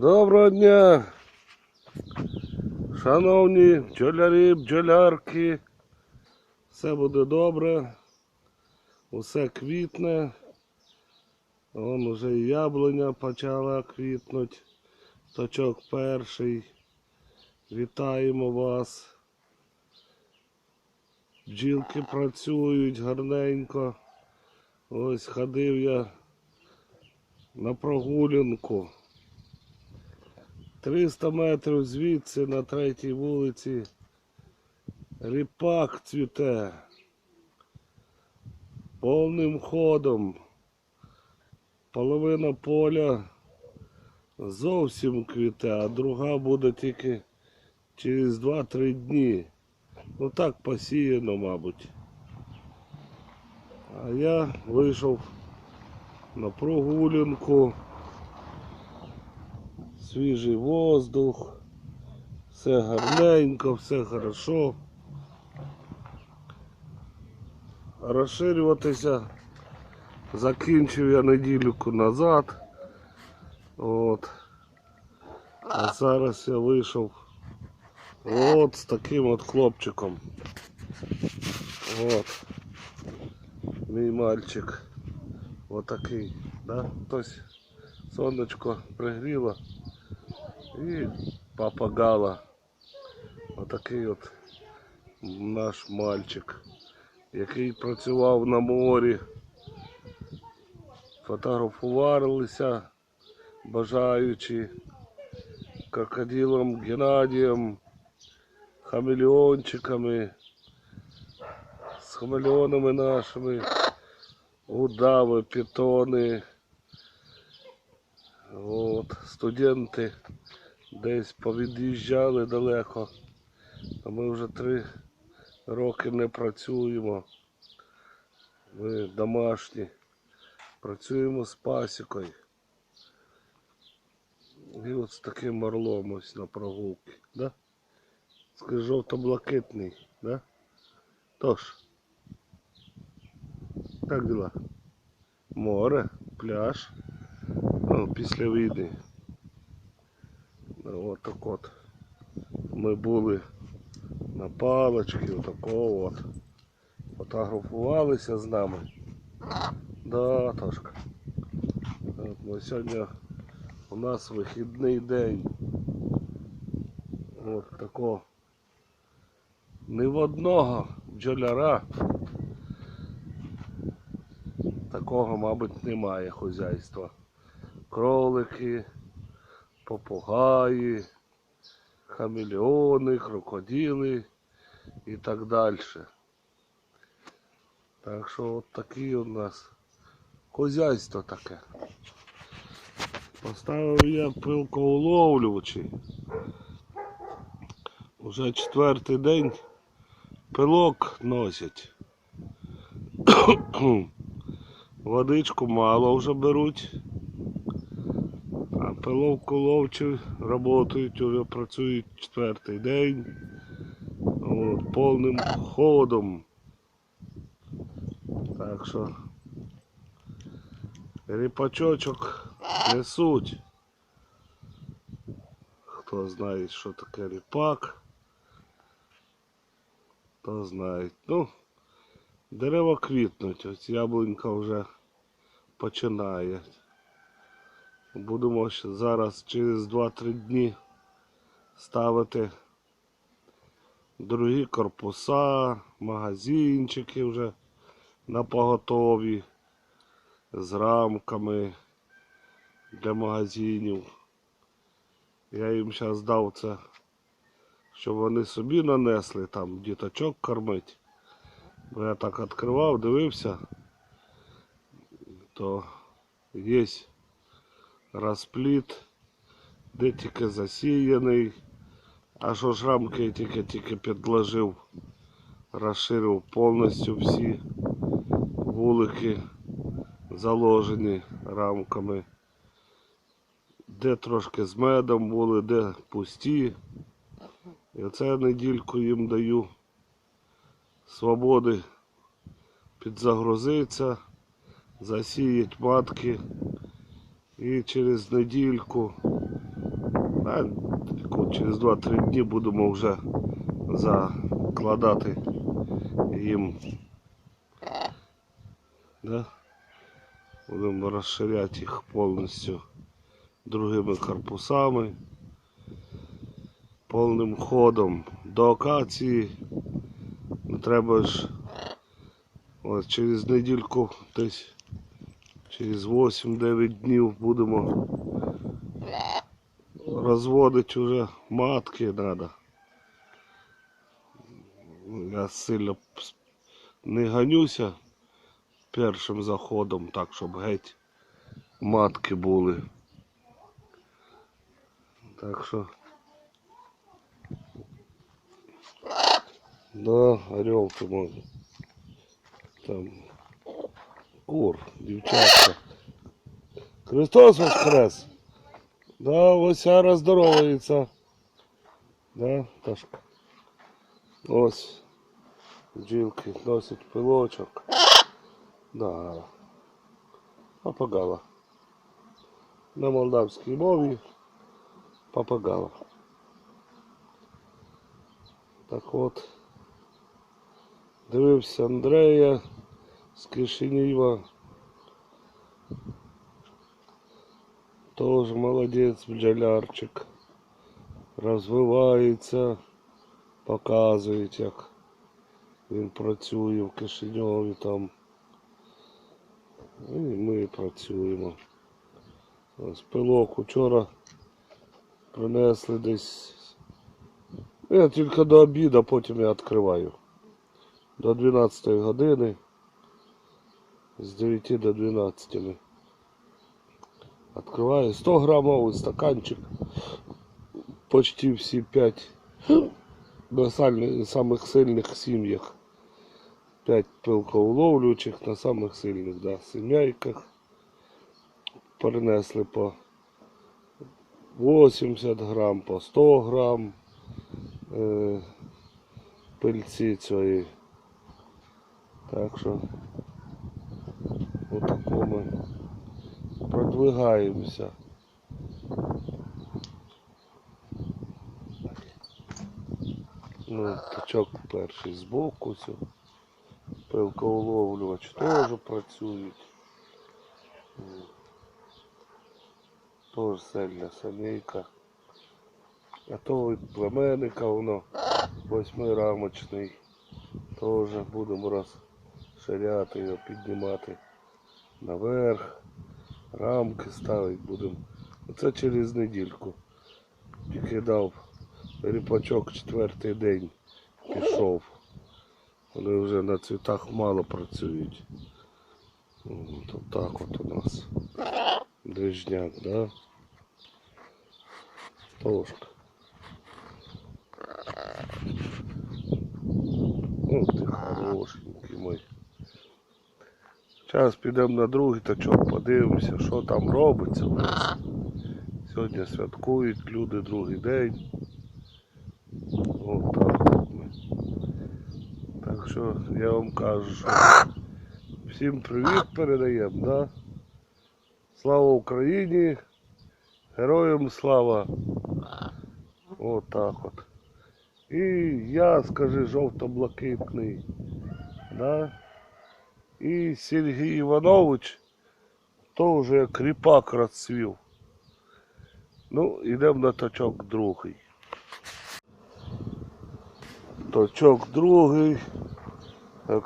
Доброго дня, шановні бджолярі, бджолярки. Все буде добре, усе квітне. Вон уже і яблуня почала квітнути. Точок перший. Вітаємо вас. Бджілки працюють гарненько. Ось ходив я на прогулянку. 300 метрів звідси на третій вулиці ріпак цвіте повним ходом. Половина поля зовсім квіте, а друга буде тільки через 2-3 дні. Ну так посіяно, мабуть. А я вийшов на прогулянку свіжий воздух, все гарненько, все хорошо. Розширюватися закінчив я неділю назад. От. А зараз я вийшов от з таким от хлопчиком. От. Мій мальчик. Отакий. Да? Тобто сонечко пригріло. І папа Гала. Отакий от наш мальчик, який працював на морі. Фотографувалися бажаючи крокодилом Геннадієм, хамелеончиками, з хамелеонами нашими, удави, питони. От, студенти десь повід'їжджали далеко, а ми вже три роки не працюємо. Ми домашні, працюємо з пасікою. І от з таким орлом ось на прогулки, да? Жовто-блакитний, да? Тож. Як дела? Море, пляж. Ну, після війни. Ну, От. Ми були на палочці, отакого от. Фотографувалися з нами. Да, Тошка. От ми сьогодні у нас вихідний день. От такого. Ні в одного бджоляра такого, мабуть, немає хозяйства. Кролики, попугаї, хамелеони, крокодили і так далі. Так що от такі у нас хозяйство таке. Поставив я пилкоуловлювачі. Уже четвертий день пилок носять. Водичку мало вже беруть. Ловчі працюють, працюють четвертий день. От, повним ходом. Так що ріпачочок несуть. Хто знає, що таке ріпак, то знає. Ну, дерева квітнуть, ось яблунька вже починає. Будемо зараз через 2-3 дні ставити другі корпуса, магазинчики вже на поготові з рамками для магазинів. Я їм зараз дав це, щоб вони собі нанесли там діточок кормить. Бо я так відкривав, дивився, то є розпліт, де тільки засіяний, а що ж рамки я тільки-тільки підложив, розширив повністю всі вулики заложені рамками. Де трошки з медом були, де пусті. І оце недільку їм даю свободи підзагрузитися, засіять матки і через недільку А через 2-3 дні будемо вже закладати їм. Да? Будемо розширяти їх повністю другими корпусами. Повним ходом до акації. Треба ж ось через недільку десь через 8-9 днів будемо розводити вже матки треба. Я сильно не ганюся першим заходом, так, щоб геть матки були. Так що. Да, орел ти може. Там кур, дівчатка. Христос воскрес! Да, Ося здоровається. Да, Ташка. Ось. Бджілки носять пилочок. Да. Папагала. На молдавській мові папагала. Так от. Дивився Андрея З Кишинєва. Тоже молодець бджолярчик. Розвивається, показують, як він працює в Кишиньові там. І ми працюємо. Ось пилок вчора принесли десь. Я тільки до обіду, потім я відкриваю. До 12 години З 9 до 12 ми. Открываю 100 граммовый стаканчик. Почти всі 5 на сальни- самых сильных семьях. 5 пилкоуловлючих на самых сильних, да, сімейках. Перенесли по 80 грам, по 100 грам е, пильці цієї. Так що отако ми продвигаємося. Ну, тачок перший збоку цю. Пилкоуловлювач теж працюють. Теж сильна самейка. А то племенника воно восьмирамочний. Теж будемо розширяти його, піднімати наверх. Рамки ставити будемо. Оце через недільку. Тільки дав ріпачок четвертий день пішов. Вони вже на цвітах мало працюють. От так от у нас. Дрижняк, да? Тошка. Ну ти хорошенький мой. Зараз підемо на другий тачок, подивимося, що там робиться у нас. Сьогодні святкують люди другий день. От так от ми. Так що я вам кажу, що всім привіт передаємо, да? Слава Україні! Героям слава! От так от. І я, скажи, жовто-блакитний. Да? І Сергій Іванович то вже як кріпак розцвів. Ну, йдемо на точок другий. Точок другий.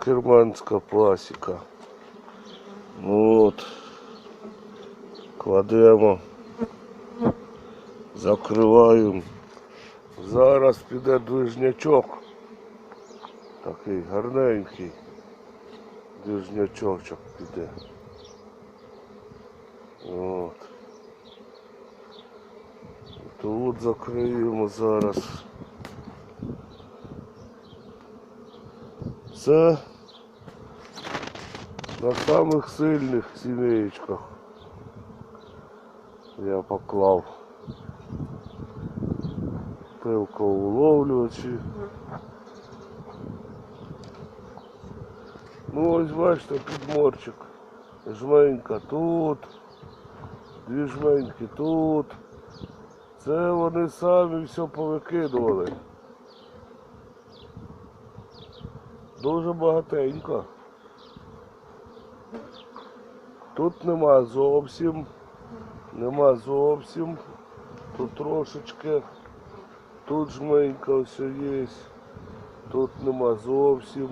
Керманська пласіка. От. Кладемо. Закриваємо. Зараз піде движнячок. Такий гарненький. Движнячочок піде. От. Тут закриємо зараз. Це на самих сильних сімеєчках я поклав пилкоуловлювачі. Ну ось бачите, підморчик. Жменька тут, дві жменьки тут. Це вони самі все повикидували. Дуже багатенько. Тут нема зовсім. Нема зовсім. Тут трошечки. Тут жменька ось є. Тут нема зовсім.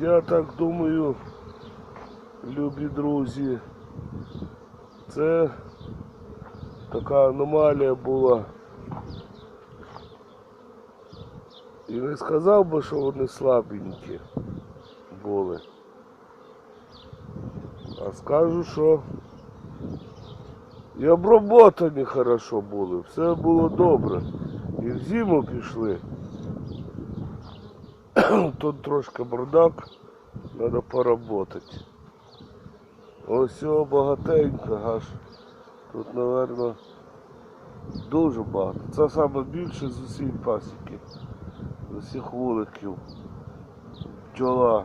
Я так думаю, любі друзі, це така аномалія була. І не сказав би, що вони слабенькі були. А скажу, що і оброботані хорошо були, все було добре. І в зиму пішли. Тут трошки бардак, треба поработати. Ось цього багатенько аж. Тут, напевно, дуже багато. Це саме більше з усіх пасіки, з усіх вуликів. Бджола.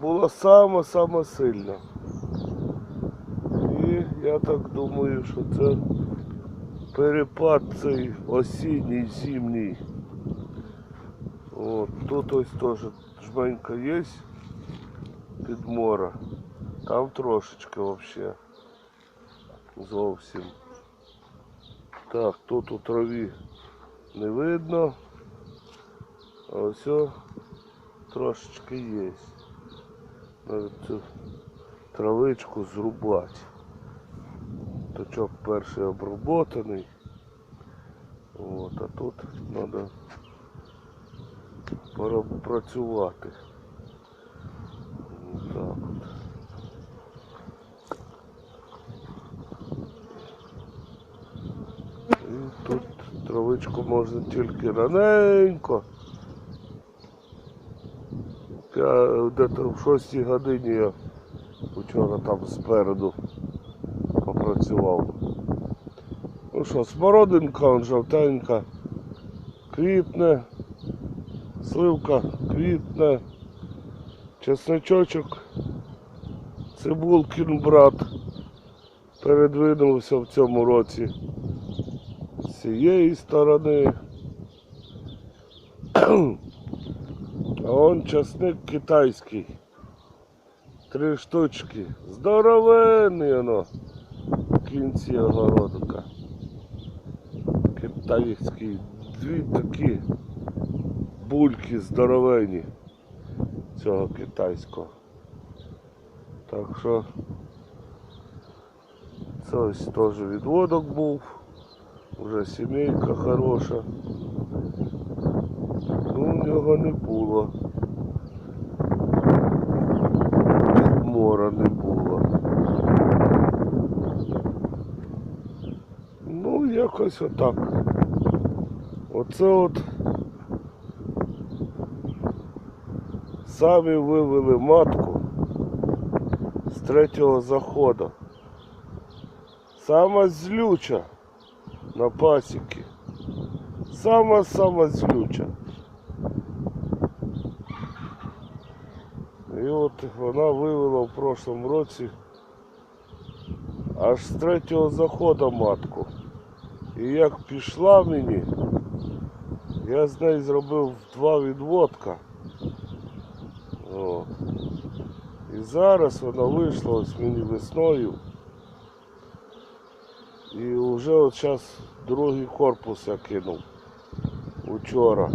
Була сама-сама сильна. І я так думаю, що це перепад цей осінній, зимній. От, тут ось теж жменька є підмора. Там трошечки вообще. Зовсім. Так, тут у траві не видно. А ось трошечки є. Надо цю травичку зрубати. Точок перший обработаний. От, а тут треба працювати. Так. І тут травичку можна тільки раненько. Я десь в 6 годині я вчора там спереду попрацював. Ну що, смородинка, он жовтенька, квітне, сливка квітне, чесночочок, цибулкін брат передвинувся в цьому році з цієї сторони. А он часник китайський. Три штучки. Здоровенний воно в кінці огородика. Китайський. Дві такі бульки здоровенні цього китайського. Так що це ось теж відводок був. Уже сімейка хороша. Ну, у нього не було. Підмора не було. Ну, якось отак. Оце от самі вивели матку з третього заходу. Сама злюча на пасіки. Сама-сама злюча. І от вона вивела в прошлому році аж з третього заходу матку. І як пішла мені, я з нею зробив два відводка. От. І зараз вона вийшла ось мені весною. І вже от зараз другий корпус я кинув учора.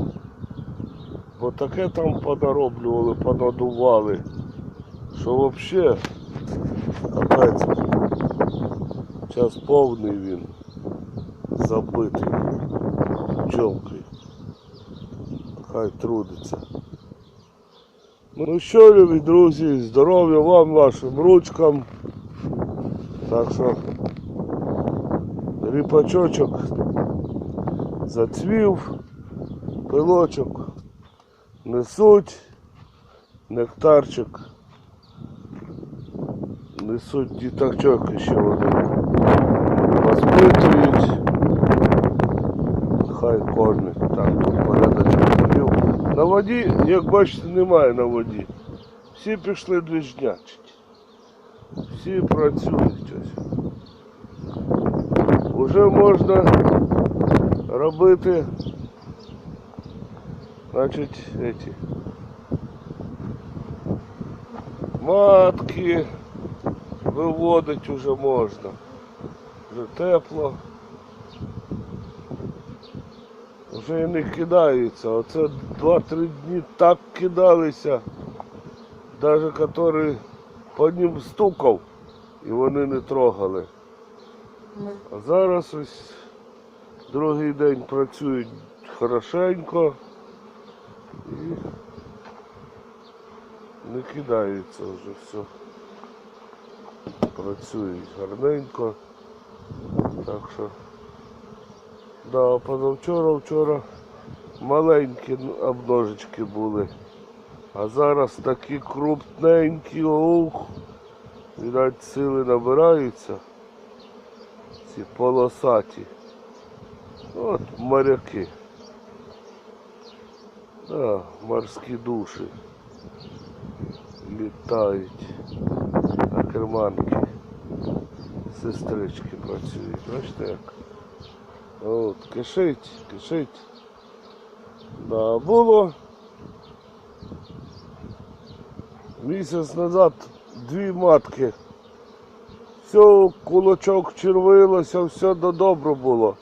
Бо таке там понароблювали, понадували, що взагалі капець. Зараз повний він забитий пчелкою. Хай трудиться. Ну що, любі друзі, здоров'я вам, вашим ручкам. Так що ріпачочок зацвів, пилочок несуть, нектарчик. Несуть діточок ще вони воспитують. Хай кормять. Так, порядочок. На воді, як бачите, немає на воді. Всі пішли двіжнячить. Всі працюють ось. вже можна робити, значить, эти, матки виводить уже можна. Вже тепло. Вже не кидаються. Оце 2-3 дні так кидалися, навіть який по ним стукав і вони не трогали. А зараз ось другий день працюють хорошенько і не кидаються вже все. Працюють гарненько. Так що да, позавчора вчора маленькі обножечки були. А зараз такі крупненькі, ух. Видать, сили набираються. Ці полосаті. От моряки. Да, морські душі. Літають. А керманки. Сестрички працюють. Бачите як? От, кишить, кишить. Да, було місяць назад дві матки. Все, кулачок червилося, все до добро було.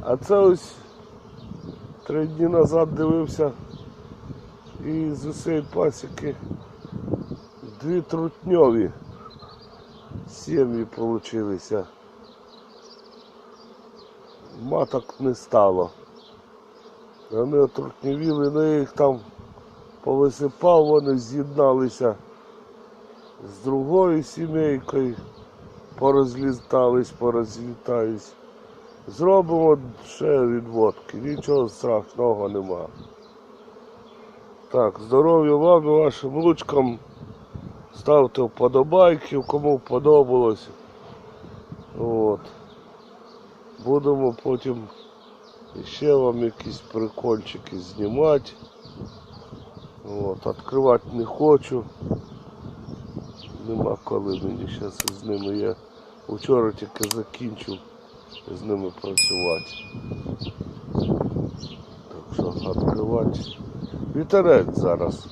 А це ось три дні назад дивився і з усієї пасіки дві трутньові сім'ї получилися. Маток не стало. Вони отрутньовіли, ну їх там повисипав, вони з'єдналися з другою сімейкою, порозлітались, порозлітались. Зробимо ще відводки, нічого страшного нема. Так, здоров'я вам і вашим лучкам. Ставте вподобайки, кому подобалось. От. Будемо потім ще вам якісь прикольчики знімати. От, відкривати не хочу. Нема коли мені зараз з ними я вчора тільки закінчив з ними працювати. Так що відкривати. Вітерець зараз.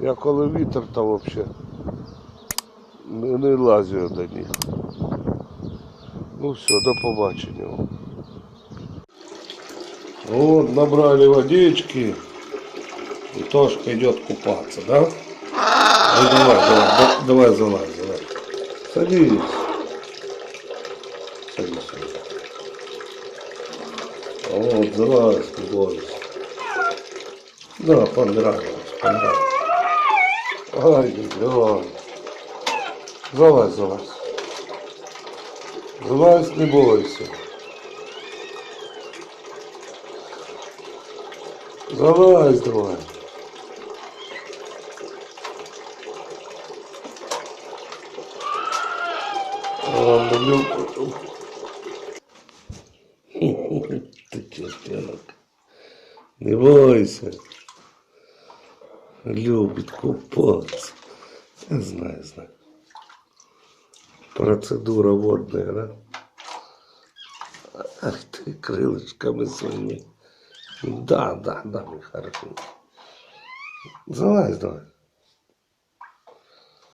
Я коли вітер, то взагалі не, лазю до них. Ну все, до побачення. Вот, набрали водички. И Тошка идет купаться, да? Ну давай, давай, да- давай, залазь, залазь. Садись. Садись. Вот, залазь, бойся. Да, понравилось, понравилось. Ай-яй-яй. Залазь, залазь. Залазь, не бойся. Залазь давай. Ты чертенок. Не бойся. Любит купаться. Я знаю, знаю. Процедура водная, да? Ах ты, крылышками своими. Да, да, да, хороший. Залазь давай.